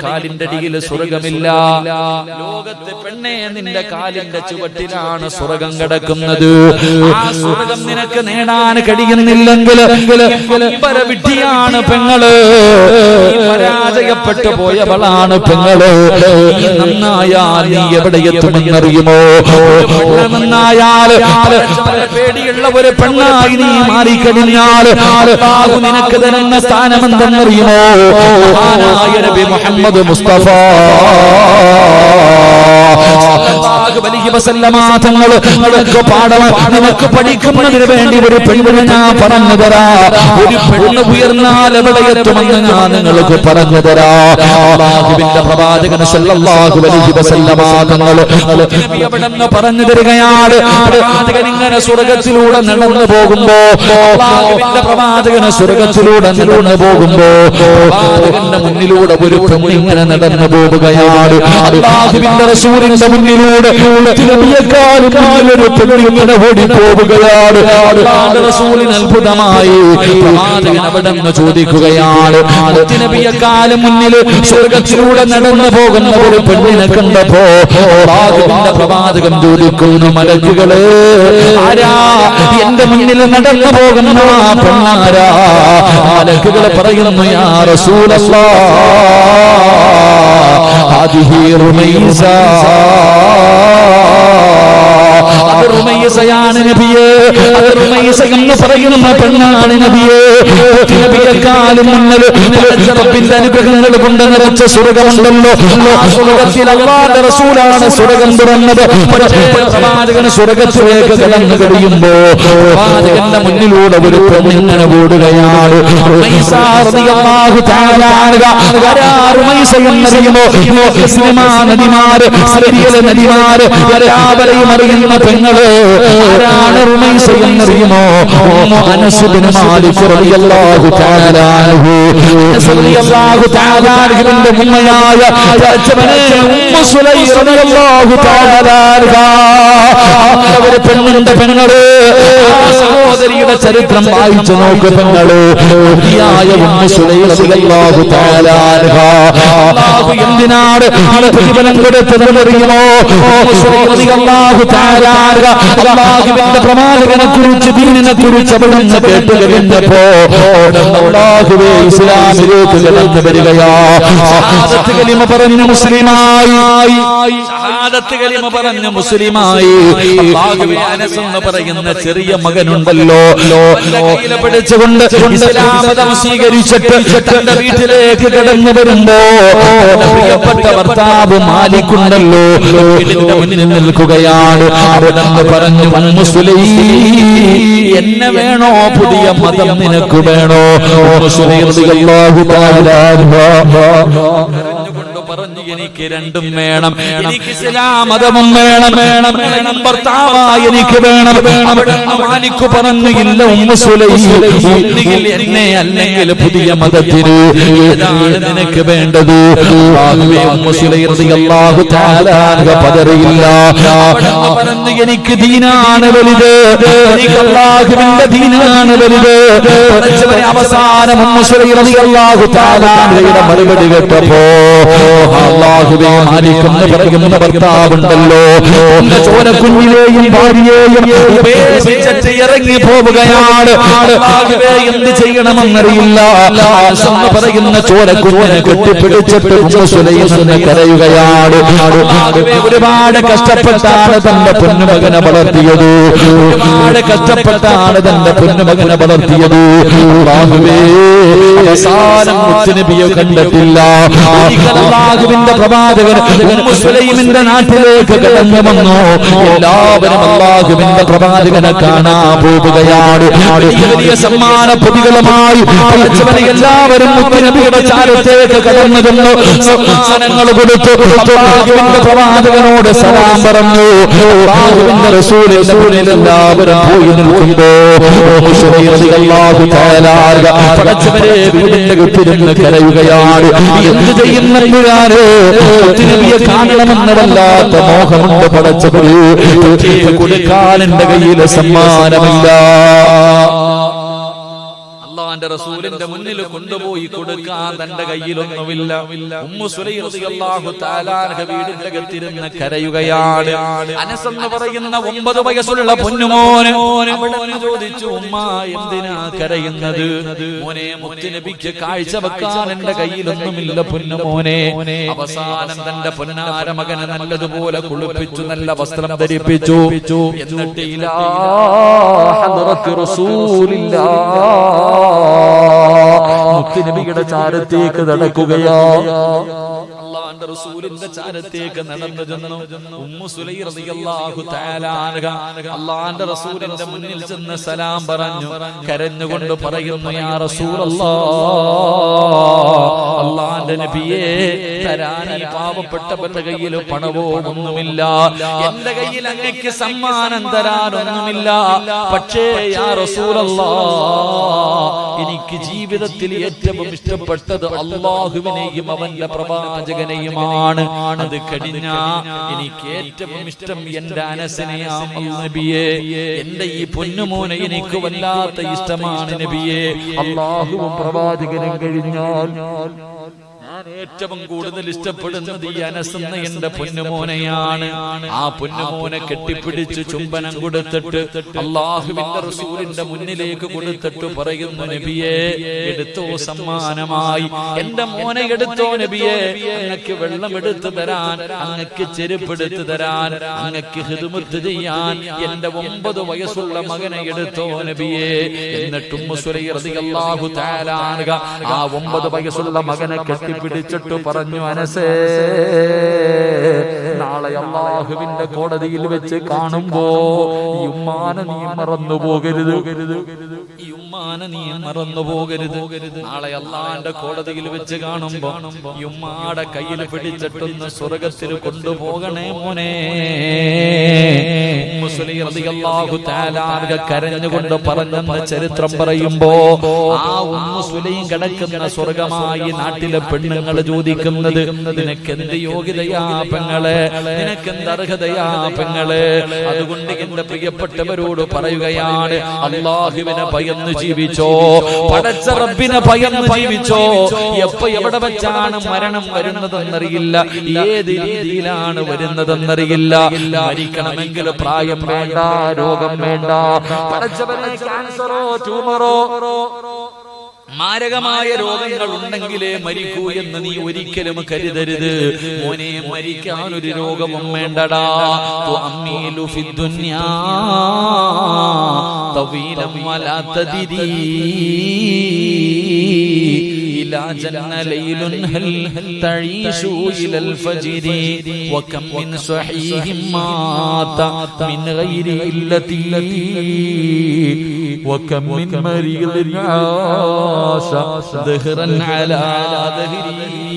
കാലിന്റെ അടിയിൽ സ്വർഗമില്ല. ലോകത്ത് പെണ്ണേ നിന്റെ കാലിന്റെ ചുവട്ടിലാണ് സ്വർഗം കിടക്കുന്നത്. ആ സ്വർഗം നിനക്ക് നേടാൻ കഴിയുന്നില്ലെങ്കിൽ പെങ്ങൾ. പരാജയപ്പെട്ടു പോയവളാണ് പെങ്ങൾ. നന്നായാൽ നീ എവിടെ എത്തുമെന്നറിയുമോ? അറിയുമോ നന്നായാൽ പേടിയുള്ള ഒരു പെണ്ണായി നീ മാറിക്കഴിഞ്ഞാൽ നിനക്ക് തരുന്ന സ്ഥാനമെന്തെന്നറിയുമോ നബി മുഹമ്മദ് മുസ്തഫ. തങ്ങൾ നിനക്ക് പാടണം നിനക്ക് പഠിക്കുന്നതിന് വേണ്ടി ഒരു പെണ്ണിനെ ഞാൻ പറഞ്ഞു തരാ. ഒരു പെണ്ണ് ഉയർന്നാൽ എവിടെ എത്തുമെന്ന് ഞാൻ നിങ്ങൾക്ക് പറഞ്ഞു തരാ. പ്രവാചകൻ നിന്ന് പറഞ്ഞു തരികയാണ്. ഇങ്ങനെ സ്വർഗത്തിലൂടെ നടന്നു പോകുമ്പോ പ്രവാചകന് സ്വർഗത്തിലൂടെ നടന്നു പോകുമ്പോ പ്രവാചകന്റെ മുന്നിലൂടെ ഒരു പെണ്ണിങ്ങനെ നടന്നു പോവുകയാണ്. അല്ലാഹുവിന്റെ റസൂലിന്റെ മുന്നിലൂടെ നബിയെക്കാളും മുന്നിലൊരു പെണ്ണ് ഇങ്ങനെ ഓടി പോവുകയാണ് അത്ഭുതമായി പ്രവാചകൻ അവിടെ ചോദിക്കുകയാണ്. നബിയെക്കാളും മുന്നിൽ സ്വർഗത്തിലൂടെ നടന്നു പോകുന്ന ഒരു പെണ്ണിനെ കണ്ടപ്പോ പ്രവാചകൻ ചോദിക്കുന്നു മലക്കുകളെ ആരാ എന്റെ മുന്നിൽ നടന്നു പോകുന്ന ആ പെണ്ണാരാ? മലക്കുകൾ പറയുന്നു യാ റസൂലല്ലാ. ഹാദിഹി റുമൈസ അത് റുമൈസയാണ് നബിയേ അത് റുമൈസ എന്ന് പറയുന്ന പെണ്ണാണ് റസൂലാണ് കടന്നു മുന്നിലൂടെ ഒരു പെണ്ണിങ്ങനെ ഓടുകയാണ്. നദിമാര് നദിമാര് അറിയുന്ന മാലിക് സഹോദരിയുടെ ചരിത്രം വായിച്ചു നോക്ക് അല്ലാഹു എന്തിനാണ് പ്രതിഫലം കൊടുത്തതെന്നറിയുമോ? റളിയല്ലാഹു തആല പ്രവാചകനെ കുറിച്ച് കുറിച്ച് പറഞ്ഞു മുസ്ലിമായി ഷഹാദത്ത് കലിമ പറഞ്ഞു മുസ്ലിമായി അനസ് എന്ന് പറയുന്ന ചെറിയ മകനുണ്ടല്ലോ. പിടിച്ചുകൊണ്ട് ഇസ്ലാം സ്വീകരിച്ചിട്ട് തന്റെ വീട്ടിലേക്ക് കടന്നു വരുമ്പോ പ്രിയപ്പെട്ട ഭർത്താവ് മാലിക്കുണ്ടല്ലോ മുന്നിൽ നിൽക്കുകയാണ്. അവിടെന്ന് പറഞ്ഞു മുസ്ലിം എന്നെ വേണോ പുതിയ മതം നിനക്ക് വേണോ? മുസ്ലിം റളിയല്ലാഹു തആല കരഞ്ഞുകൊണ്ട് പറഞ്ഞു എനിക്ക് രണ്ടും വേണം. എനിക്ക് മതവും വേണം. വേണം. വേണം ഭർത്താവായി എനിക്ക് വേണം. വേണം മാലിക്കു പറഞ്ഞു ഇല്ല ഒന്നുകിൽ എന്നെ അല്ലെങ്കിൽ പുതിയ മതത്തിന്. ഏതാണ് നിനക്ക് വേണ്ടത്. പതറിയില്ല. പറഞ്ഞു എനിക്ക് ദീനാണ് വലുത്. എനിക്ക് അല്ലാഹുവിന്റെ ദീനാണ് വലുത്. അവസാനം ഉമ്മ സുലൈം റളിയല്ലാഹു തആല അൻഹയുടെ മറുപടി കേട്ടപ്പോ അള്ളാഹുവേ മാലിക്കെന്ന് പറയുന്ന ഭർത്താവുണ്ടല്ലോ. എന്റെ ചോരക്കുഞ്ഞിലെയും ഭാര്യയെയും ഉപേക്ഷിച്ചിട്ട് ഇറങ്ങി പോവുകയാണ്. എന്ത് ചെയ്യണമെന്നറിയില്ല. എന്ന് പറയുന്ന ചോരക്കുഞ്ഞിനെ കെട്ടിപ്പിടിച്ചിട്ട് കരയുകയാണ്. ഒരുപാട് കഷ്ടപ്പെട്ടാണ് തന്റെ പൊന്നുമകനെ വളർത്തിയത്. ഒരുപാട് കഷ്ടപ്പെട്ടാണ് തന്റെ പൊന്നുമകനെ വളർത്തിയത്. അവസാനം കണ്ടിട്ടില്ല. അള്ളാഹുവിന്റെ പ്രവാചകൻ ഉമ്മു സുലൈമിന്റെ നാട്ടിലേക്ക് കടന്നു വന്നു. എല്ലാവരും അള്ളാഹുവിന്റെ പ്രവാചകനെ കാണാൻ പോവുകയാണ്. വലിയ സമ്മാന പൊതികളുമായി എല്ലാവരും മുത്തുനബിയുടെ ചാരത്തേക്ക് കടന്നു വന്നു സമ്മാനങ്ങൾ കൊടുത്തു. അള്ളാഹുവിന്റെ പ്രവാചകനോട് സലാം പറഞ്ഞു. അള്ളാഹുവിന്റെ റസൂൽ മുന്നിൽ എല്ലാവരും പോയി നിൽക്കുമ്പോ റളിയല്ലാഹു തആല പടച്ചവരെ വീടിന്റെ കുത്തിരുന്ന് കരയുകയാണ്. എന്ത് ചെയ്യുന്നവരാണ് നബിയെ കാണണമെന്ന് വല്ലാത്ത മോഹമുണ്ട് പടച്ചവര് കൊടുക്കാൻ എന്റെ കയ്യിൽ സമ്മാനമില്ല അള്ളാന്റെ റസൂലിന്റെ മുന്നിൽ കൊണ്ടുപോയി കൊടുക്കാൻ തന്റെ കയ്യിലൊന്നുമില്ല. ഉമ്മു സുലൈ റളിയല്ലാഹു തആലാൻഹ വീടിന്റെ അകത്തിരുന്ന് കരയുകയാണ്. അനസ് എന്ന് പറയുന്ന ഒമ്പത് വയസ്സുള്ള പൊന്നുമോന് ചോദിച്ചു ഉമ്മ എന്തിനാ കരയുന്നത്? മോനെ മുത്തുനബിക്ക് കാഴ്ച വെക്കാൻ എന്റെ കയ്യിലൊന്നുമില്ല പൊന്നുമോനെ. അവസാനം തന്റെ പൊന്നാര മകനെ നല്ലതുപോലെ കുളിപ്പിച്ചു നല്ല വസ്ത്രം ധരിപ്പിച്ചു. എന്നിട്ട് ഇലാ റസൂലില്ലാ മുത്തുനബിയുടെ ചാരത്തേക്ക് നടക്കുകയാ. അള്ളാന്റെ റസൂലിന്റെ ചാരത്തേക്ക് നടന്നു ചെന്നു. ഉമ്മു സുലൈ റളിയല്ലാഹു തആല അള്ളാന്റെ റസൂലിന്റെ മുന്നിൽ ചെന്ന് സലാം പറഞ്ഞു. കരഞ്ഞുകൊണ്ട് പറയുന്നു യാ റസൂലല്ലാഹ് അള്ളാന്റെ നബിയേ തരാൻ ഈ പാവപ്പെട്ടവരുടെ കയ്യിൽ പണവോ ഒന്നുമില്ല എന്റെ കയ്യിൽ അങ്ങക്ക് സമ്മാനം തരാനൊന്നുമില്ല. പക്ഷേ യാ റസൂലല്ലാ എനിക്ക് ജീവിതത്തിൽ ഏറ്റവും ഇഷ്ടപ്പെട്ടത് അള്ളാഹുവിനെയും അവന്റെ പ്രവാചകനെയുമാണ് അത് കഴിഞ്ഞ എനിക്ക് ഏറ്റവും ഇഷ്ടം എന്റെ അനസിനെയാം നബിയെ. എന്റെ ഈ പൊന്നുമോനെ എനിക്ക് വല്ലാത്ത ഇഷ്ടമാണ് നബിയെ. അള്ളാഹുവും പ്രവാചകനും കഴിഞ്ഞാൽ ഏറ്റവും കൂടുതൽ ഇഷ്ടപ്പെടുന്നത് ഈ എന്ന എന്റെ പൊന്നുമോനെയാണ്. ആ പൊന്നുമോനെ കെട്ടിപ്പിടിച്ച് ചുംബനം കൊടുത്തിട്ട് അള്ളാഹുവിന്റെ റസൂലിന്റെ മുന്നിലേക്ക് കൊടുത്തിട്ട് പറയുന്നു നബിയെ എടുത്തോ സമ്മാനമായി. എന്റെ മോനെ എടുത്തോ നബിയെ. അങ്ങക്ക് വെള്ളം എടുത്തു തരാൻ അങ്ങക്ക് ചെരുപ്പെടുത്തു തരാൻ അങ്ങക്ക് ഹിതുമുത്ത് ചെയ്യാൻ എന്റെ ഒമ്പത് വയസ്സുള്ള മകനെ എടുത്തോ നബിയെ. എന്നിട്ടും ആ ഒമ്പത് വയസ്സുള്ള മകനെ കെട്ടിപ്പിടിച്ചിട്ട് പറഞ്ഞു അനസേ നാളെ അള്ളാഹുവിന്റെ കോടതിയിൽ വെച്ച് കാണുമ്പോ ഈ ഉമ്മാനെ നീ മറന്നു പോകരുത്. ഈ ഉമ്മാനെ നീ മറന്നു പോകരുത്. നാളെ അള്ളാന്റെ കോടതിയിൽ വെച്ച് കാണുമ്പോ ഈ ഉമ്മാടെ കയ്യിൽ പിടിച്ചിട്ടൊന്ന് സ്വർഗത്തിൽ കൊണ്ടുപോകണേ മോനെ. കരഞ്ഞുകൊണ്ട് പറഞ്ഞെന്ന് ചരിത്രം പറയുമ്പോ ആ ഉമ്മുസുലയും കിടക്കുന്ന സ്വർഗമായി നാട്ടിലെ പെണ്ണുങ്ങൾ ചോദിക്കുന്നത് നിനക്ക് എന്ത് യോഗ്യതയാ പെങ്ങളെ? നിനക്ക് എന്ത് അർഹതയാ പെങ്ങളെ? അതുകൊണ്ട് എന്റെ പ്രിയപ്പെട്ടവരോട് പറയുകയാണ് അള്ളാഹുവിനെ ഭയന്ന് ജീവിച്ചോ പടച്ച റബ്ബിനെ ഭയന്ന് ജീവിച്ചോ എപ്പോ എവിടെ വെച്ചാണ് മരണം വരുന്നതെന്നറിയില്ല ഏത് രീതിയിലാണ് വരുന്നതെന്നറിയില്ല. മരിക്കണമെങ്കിൽ പ്രായം വേണ്ട രോഗം വേണ്ട. പടച്ചവനെ ക്യാൻസറോ ട്യൂമറോ മാരകമായ രോഗങ്ങൾ ഉണ്ടെങ്കിലേ മരിക്കൂ എന്ന് നീ ഒരിക്കലും കരുതരുത്. മോനെ മരിക്കാൻ ഒരു രോഗവും വേണ്ടടാ. തവീലം إلى جن ليل هل تعيش إلى الفجر وكم من صحيح مات من غير إلتي وكم من مريض عاش ظهرا على ظهري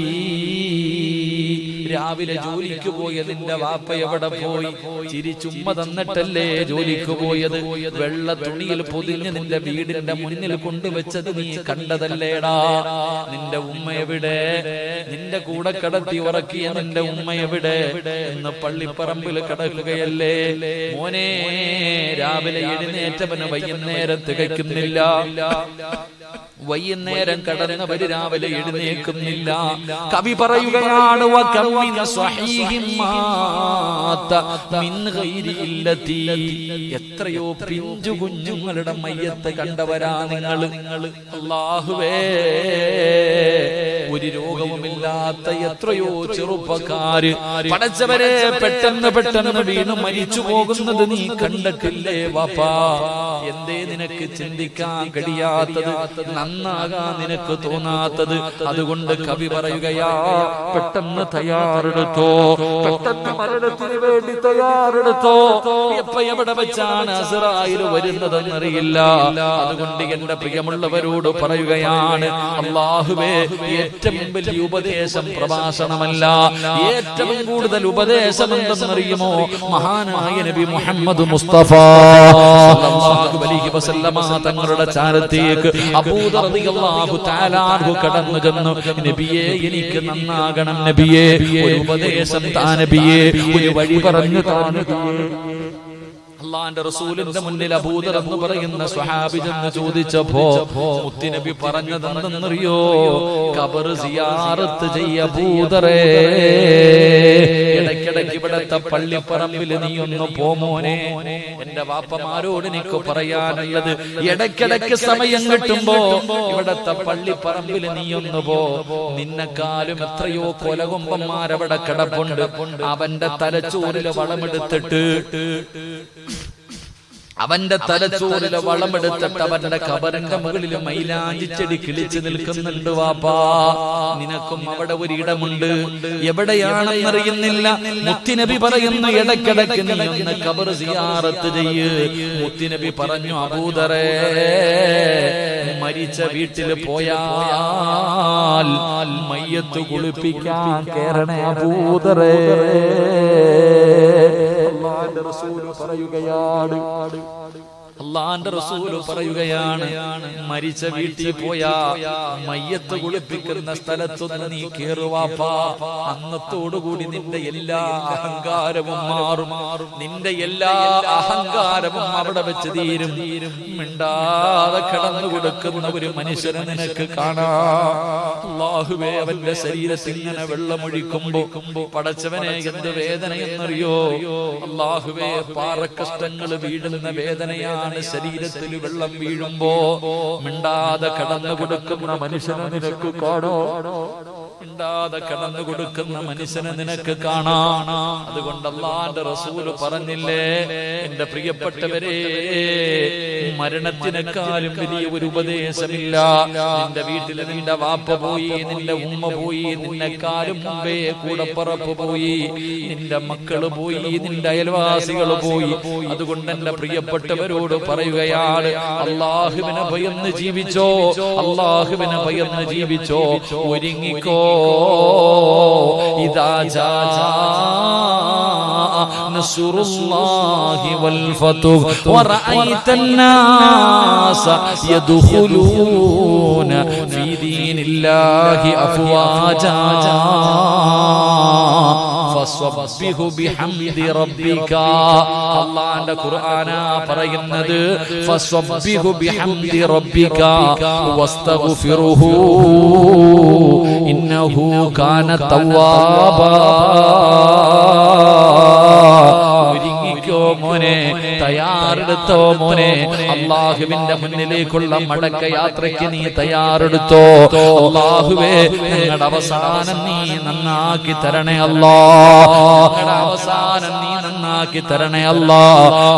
രാവിലെ ജോലിക്ക് പോയതിന്റെ വാപ്പ എവിടെ പോയി? ചിരിച്ചുമ്മ ചുമ്മ തന്നിട്ടല്ലേ ജോലിക്ക് പോയത്? വെള്ള തുണിയിൽ പൊതിഞ്ഞ് നിന്റെ വീടിന്റെ മുന്നിൽ കൊണ്ടുവച്ചത് നീ കണ്ടതല്ലേടാ? നിന്റെ ഉമ്മ എവിടെ? നിന്റെ കൂടെ കടത്തി ഉറക്കിയ നിന്റെ ഉമ്മ എവിടെ? എന്ന് പള്ളിപ്പറമ്പിൽ കടക്കുകയല്ലേ? മോനെ രാവിലെ എഴുന്നേറ്റവന് വൈകുന്നേരം തികയ്ക്കുന്നില്ല. വൈകുന്നേരം കടന്നവര് രാവിലെ എഴുന്നേൽക്കുന്നില്ല. കവി പറയുകയാണ്. എത്രയോ പിഞ്ചു കുഞ്ഞുങ്ങളുടെ മയ്യത്ത് കണ്ടവരാ നിങ്ങൾ അള്ളാഹുവേ ഒരു രോഗവുമില്ലാത്ത എത്രയോ ചെറുപ്പക്കാര് പടച്ചവരെ പെട്ടെന്ന് പെട്ടെന്ന് വീണ് മരിച്ചു പോകുന്നത് നീ കണ്ടിട്ടില്ലേ വാപ്പാ? എന്തേ നിനക്ക് ചിന്തിക്കാൻ കഴിയാത്തത്? നന്നാകാൻ നിനക്ക് തോന്നാത്തത്? അതുകൊണ്ട് കവി പറയുകയാ പെട്ടെന്ന് തയ്യാറെടുത്തോ. പെട്ടെന്ന് മരണത്തിന് വേണ്ടി തയ്യാറെടുത്തോ. എപ്പ എവിടെ വെച്ചാണ് അസറായിൽ വരുന്നതെന്നറിയില്ല. അതുകൊണ്ട് എന്റെ പ്രിയമുള്ളവരോട് പറയുകയാണ് അള്ളാഹുവേ ഏറ്റവും വലിയ ഉപദേശം പ്രഭാഷണമല്ല. ഏറ്റവും കൂടുതൽ ഉപദേശം എന്തെന്നറിയുമോ മഹാനായ നബി മുഹമ്മദ് മുസ്തഫ. തങ്ങളുടെ ചാരത്തേക്ക് കടന്നു ചെന്നു. നബിയെ എനിക്ക് നന്നാകണം നബിയെ. ഒരു ഉപദേശം താ നബിയെ. ഒരു വഴി പറഞ്ഞു താ അള്ളാന്റെ റസൂലിന്റെ മുന്നിൽ അബൂദർ എന്ന് പറയുന്ന സ്വഹാബി എന്ന് ചോദിച്ചപ്പോ മുത്തിനബി പറഞ്ഞതെന്തെന്നറിയോ കബർ സിയാറത്ത് ചെയ്യ ഭൂതറേ ഇടയ്ക്കിടയ്ക്ക് ഇവിടത്തെ പള്ളിപ്പറമ്പിൽ നീ ഒന്ന് പോമോനെ എന്റെ വാപ്പമാരോട് എനിക്ക് പറയാനുള്ളത് ഇടയ്ക്കിടയ്ക്ക് സമയം കിട്ടുമ്പോ ഇവിടത്തെ പള്ളിപ്പറമ്പിൽ നീ ഒന്ന് പോ. നിന്നെക്കാലും എത്രയോ കൊലകുമ്പന്മാരവിടെ കിടപ്പുണ്ട്. അവന്റെ തലച്ചോറിൽ വളമെടുത്തിട്ട് അവന്റെ തലച്ചോറിലെ വളമെടുത്തിട്ട് അവന്റെ കബറിന്റെ മുകളിൽ മൈലാഞ്ചി ചെടി കിളിച്ചു നിൽക്കുന്നുണ്ട് വാപ്പാ. നിനക്കും അവിടെ ഒരു ഇടമുണ്ട് എവിടെയാണെന്നറിയുന്നില്ല. മുത്തിനബി പറയുന്നു ഇടക്കിടക്ക് നീ ഒന്ന് കബർ സിയാറത്ത് ചെയ്യ്. മുത്തിനബി പറഞ്ഞു അബൂദറേ മരിച്ച വീട്ടിൽ പോയാൽ മയ്യത്ത് കുളിപ്പിക്കാൻ കേരണേ അബൂദറേ അള്ളാന്റെ റസൂൽ പറയുകയാണ്. അള്ളാന്റെ റസൂൽ പറയുകയാണ് മരിച്ച വീട്ടിൽ പോയാ മയ്യത്ത് കുളിപ്പിക്കുന്ന സ്ഥലത്തൊന്ന് നീ കേറുവാപ്പാ അന്നത്തോടുകൂടി നിന്റെ എല്ലാ അഹങ്കാരവും മാറും. നിന്റെ എല്ലാ അഹങ്കാരവും അവിടെ വെച്ച് തീരും. മിണ്ടാതെ കടന്നു കൊടുക്കുന്ന ഒരു മനുഷ്യനെ നിനക്ക് കാണാം. അള്ളാഹുവേ അവന്റെ ശരീരത്തിൽ ഇങ്ങനെ വെള്ളമൊഴിക്കുമ്പോ പടച്ചവനെ എന്ത് വേദനയെന്നറിയോ? അള്ളാഹുവേ പാറക്കഷ്ടങ്ങൾ വീഴുന്ന വേദനയാണ് ശരീരത്തിൽ വെള്ളം വീഴുമ്പോ മിണ്ടാതെ കടന്നു കൊടുക്കുന്ന മനുഷ്യനെ നിനക്ക് കാണോ? മിണ്ടാതെ കടന്നു കൊടുക്കുന്ന മനുഷ്യനെ നിനക്ക് കാണാം. അതുകൊണ്ട് അള്ളാന്റെ റസൂൽ പറഞ്ഞില്ലേ? എന്റെ പ്രിയപ്പെട്ടവരെ മരണത്തിനേക്കാളും വലിയ ഒരു ഉപദേശമില്ല. നിന്റെ വീട്ടിൽ നിന്റെ വാപ്പ പോയി നിന്റെ ഉമ്മ പോയി നിന്നെക്കാളും മുമ്പേ കൂടപ്പറപ്പ് പോയി. നിന്റെ മക്കൾ പോയി നിന്റെ അയൽവാസികൾ പോയി. അതുകൊണ്ട് എന്റെ പ്രിയപ്പെട്ടവരോട് പറയുകയാണ് അള്ളാഹുവിനെ ഭയന്ന് ജീവിച്ചോ? അള്ളാഹുവിനെ ഭയന്ന് ജീവിച്ചോ? ഒരുങ്ങിക്കോ? ഇതാ ജാ نصر الله والفتح ورأيت الناس يدخلون في دين الله أفواجا വസബ്ബിഹു ബിഹംദി റബ്ബിക. അല്ലാഹന്റെ ഖുർആനാ പറയുന്നത് ഫസബ്ബിഹു ബിഹംദി റബ്ബിക. വസ്തഗ്ഫിറുഹു. ഇന്നഹു കാന തവ്വാബ മോനെ തയ്യാറെടുത്തോ മോനെ അള്ളാഹുവിന്റെ മുന്നിലേക്കുള്ള മടക്ക യാത്രയ്ക്ക് നീ തയ്യാറെടുത്തോ. അള്ളാഹുവേ ഞങ്ങളുടെ അവസാനം നീ നന്നാക്കി തരണേ അല്ലാ അവസാനം നീ നന്നാക്കി തരണേ അല്ലാ